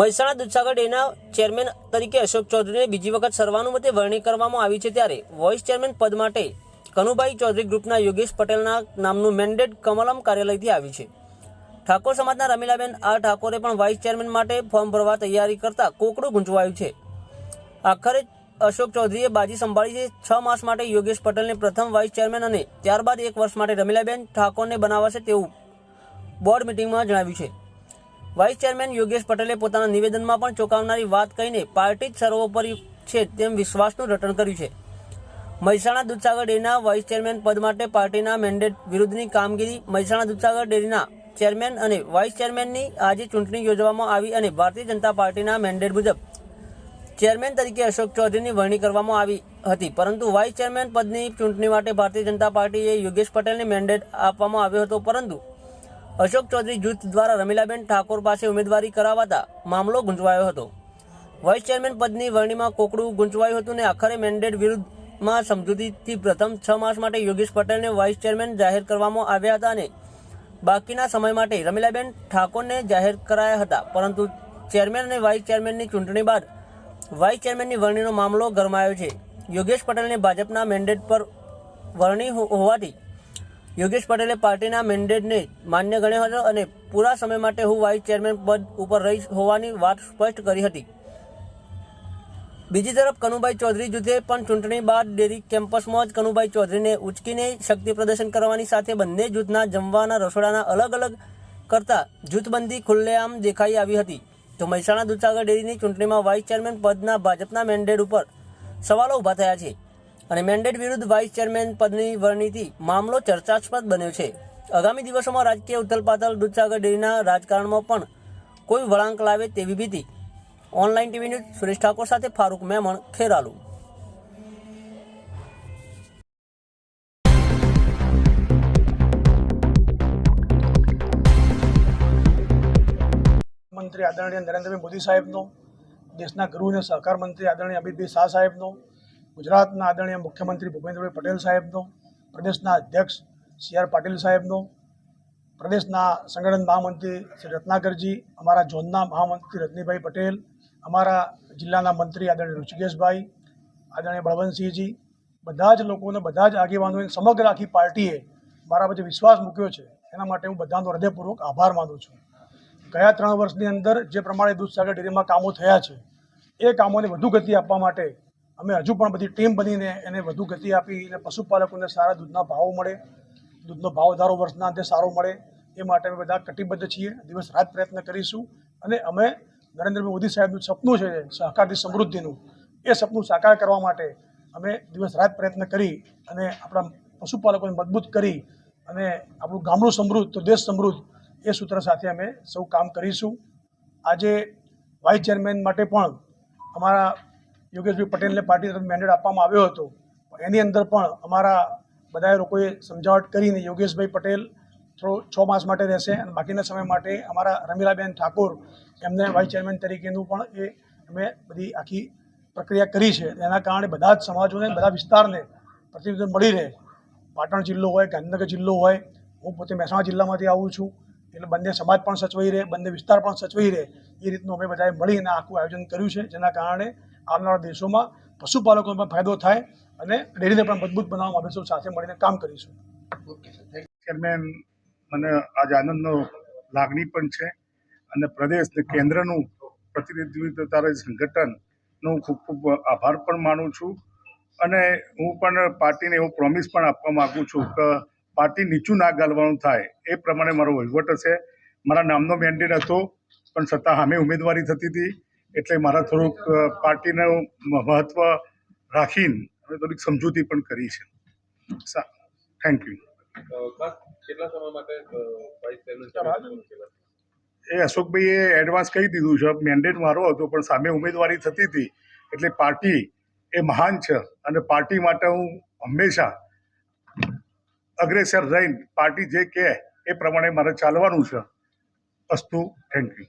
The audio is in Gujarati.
મહેસાણા દૂધસાગર ડેના ચેરમેન તરીકે અશોક ચૌધરીને બીજી વખત સર્વાનુમતે વરણી કરવામાં આવી છે ત્યારે વોઇસ ચેરમેન પદ માટે કનુભાઈ ચૌધરી ગ્રુપના યોગેશ પટેલના નામનું મેન્ડેટ કમલમ કાર્યાલયથી આવી છે. ઠાકોર સમાજના રમીલાબેન આર ઠાકોરે પણ વાઇસ ચેરમેન માટે ફોર્મ ભરવા તૈયારી કરતા કોકડું ગુંચવાયું છે. આખરે અશોક ચૌધરીએ બાજી સંભાળી છે. છ માસ માટે યોગેશ પટેલને પ્રથમ વાઇસ ચેરમેન અને ત્યારબાદ એક વર્ષ માટે રમીલાબેન ઠાકોરને બનાવાશે તેવું બોર્ડ મિટિંગમાં જણાવ્યું છે. વાઇસ ચેરમેન યોગેશ પટેલે પોતાના નિવેદનમાં પણ ચોંકાવનારી વાત કહીને પાર્ટી જ સર્વોપરી છે તેમ વિશ્વાસનું રટણ કર્યું છે. મહેસાણા દૂધસાગર ડેરીના વાઇસ ચેરમેન પદ માટે પાર્ટીના મેન્ડેટ વિરુદ્ધની કામગીરી મહેસાણા દૂધસાગર ડેરીના ચેરમેન અને વાઇસ ચેરમેનની આજે ચૂંટણી યોજવામાં આવી અને ભારતીય જનતા પાર્ટીના મેન્ડેટ મુજબ ચેરમેન તરીકે અશોક ચૌધરીની વરણી કરવામાં આવી હતી. પરંતુ વાઇસ ચેરમેન પદની ચૂંટણી માટે ભારતીય જનતા પાર્ટીએ યોગેશ પટેલને મેન્ડેટ આપવામાં આવ્યો હતો, પરંતુ અશોક ચૌધરી જૂથ દ્વારા રમીલાબેન ઠાકોર પાસે ઉમેદવારી કરાવાતા મામલો ગુંચવાયો હતો. વાઇસ ચેરમેન પદની વરણીમાં કોકડું ગુંચવાયું હતું ને આખરે મેન્ડેટ વિરુદ્ધમાં સમજૂતીથી પ્રથમ છ માસ માટે યોગેશ પટેલને વાઇસ ચેરમેન જાહેર કરવામાં આવ્યા હતા અને બાકીના સમય માટે રમીલાબેન ઠાકોરને જાહેર કરાયા હતા. પરંતુ ચેરમેન અને વાઇસ ચેરમેનની ચૂંટણી બાદ વાઇસ ચેરમેનની વરણીનો મામલો ગરમાયો છે. યોગેશ પટેલને ભાજપના મેન્ડેટ પર વરણી હોવાથી યોગેશ પટેલે પાર્ટીના મેન્ડેટને માન્ય ગણ્યો હતો અને પૂરા સમય માટે હું વાઇસ ચેરમેન પદ ઉપર રહી હોવાની વાત સ્પષ્ટ કરી હતી. બીજી તરફ કનુભાઈ ચૌધરી જૂથે પણ ચૂંટણી બાદ ડેરી કેમ્પસમાં જ કનુભાઈ ચૌધરીને ઉચકીને શક્તિ પ્રદર્શન કરવાની સાથે બંને જૂથના જમવાના રસોડાના અલગ અલગ કરતા જૂથબંધી ખુલ્લેઆમ દેખાઈ આવી હતી. તો મહેસાણા દૂધસાગર ડેરીની ચૂંટણીમાં વાઇસ ચેરમેન પદના ભાજપના મેન્ડેટ ઉપર સવાલો ઊભા થયા છે. અને મેન્ડેટ વિરુદ્ધ વાઇસ ચેરમેન પદની વરણીથી મામલો ચર્ચાસ્પદ બન્યો છે. આગામી દિવસોમાં રાજકીય ઉથલપાથલ દૂધસાગર ડેરીના રાજકારણમાં પણ કોઈ વળાંક લાવે તેવી ભીતિ. Online TV news Suresh Thakor સાથે ફારૂક મેમણ, ખેરાલુ. મંત્રી આદરણીય નરેન્દ્રભાઈ મોદી સાહેબનો, દેશના ગૃહ અને સહકાર મંત્રી આદરણીય અમિતભાઈ શાહ સાહેબનો ગુજરાતના આદરણીય મુખ્યમંત્રી ભૂપેન્દ્રભાઈ પટેલ સાહેબનો, પ્રદેશના અધ્યક્ષ સી આર પાટીલ સાહેબનો, પ્રદેશના સંગઠન મહામંત્રી શ્રી રત્નાકરજી, અમારા ઝોનના મહામંત્રી રજનીભાઈ પટેલ, અમારા જિલ્લાના મંત્રી આદરણીય ઋષિકેશભાઈ, આદરણીય બળવંતસિંહજી, બધા જ લોકોને બધા જ આગેવાનોએ સમગ્ર આખી પાર્ટીએ મારા પર વિશ્વાસ મૂક્યો છે. એના માટે હું બધાનો હૃદયપૂર્વક આભાર માનું છું. ગયા ત્રણ વર્ષની અંદર જે પ્રમાણે દૂધસાગર ડેરીમાં કામો થયા છે, એ કામોને વધુ ગતિ આપવા માટે અમે હજુ પણ બધી ટીમ બનીને એને વધુ ગતિ આપી અને પશુપાલકોને સારા દૂધના ભાવો મળે. દૂધનો ભાવ વધારો વર્ષના અંતે સારો મળે. એ માટે અમે બધા કટિબદ્ધ છીએ. દિવસ રાત પ્રયત્ન કરીશું. અને અમે નરેન્દ્રભાઈ મોદી સાહેબનું સપનું છે સહકારથી સમૃદ્ધિનું. એ સપનું સાકાર કરવા માટે અમે દિવસ રાત પ્રયત્ન કરી અને આપણા પશુપાલકોને મજબૂત કરી અને આપણું ગામડું સમૃદ્ધ તો દેશ સમૃદ્ધ એ સૂત્ર સાથે અમે સૌ કામ કરીશું. આજે વાઇસ ચેરમેન માટે પણ અમારા યોગેશભાઈ પટેલને પાર્ટી તરફ મેન્ડેટ આપવામાં આવ્યો હતો. એની અંદર પણ અમારા બધા લોકોએ સમજાવટ કરીને યોગેશભાઈ પટેલ થોડો છ માસ માટે રહેશે અને બાકીના સમય માટે અમારા રમીલાબેન ઠાકોર એમને વાઇસ ચેરમેન તરીકેનું પણ એ અમે બધી આખી પ્રક્રિયા કરી છે. એના કારણે બધા જ સમાજોને, બધા વિસ્તારને પ્રતિનિધિત્વ મળી રહે. પાટણ જિલ્લો હોય, ગાંધીનગર જિલ્લો હોય, હું પોતે મહેસાણા જિલ્લામાંથી આવું છું, એટલે બંને સમાજ પણ સચવાઈ રહે, બંને વિસ્તાર પણ સચવાઈ રહે. એ રીતનું અમે બધાએ મળીને આખું આયોજન કર્યું છે, જેના કારણે આવનારા દિવસોમાં પશુપાલકોને પણ ફાયદો થાય અને ડેરીને પણ મજબૂત બનાવવામાં આવે સૌ સાથે મળીને કામ કરીશું. ચેરમેન મને આજ આનંદનો લાગણી પણ છે અને પ્રદેશ કેન્દ્રનું પ્રતિનિધિત્વ સંગઠનનો ખૂબ ખૂબ આભાર પણ માનું છું. અને હું પણ પાર્ટીને એવો પ્રોમિસ પણ આપવા માગું છું કે પાર્ટી નીચું ના ગાલવાનું થાય એ પ્રમાણે મારો વહીવટ હશે. મારા નામનો મેન્ડેટ હતો, પણ છતાં સામે ઉમેદવારી થતી હતી. એટલે મારા થોડુંક પાર્ટીનું મહત્વ રાખીને અમે થોડીક સમજૂતી પણ કરી છે. સા થેન્ક યુ એ અશોકભાઈએ એડવાન્સ કહી દીધું છે મેન્ડેટ મારો હતો પણ સામે ઉમેદવારી થતી હતી એટલે પાર્ટી એ મહાન છે અને પાર્ટી માટે હું હંમેશા અગ્રેસર રહીને પાર્ટી જે કહે એ પ્રમાણે મારે ચાલવાનું છે. અસ્તુ થેન્ક યુ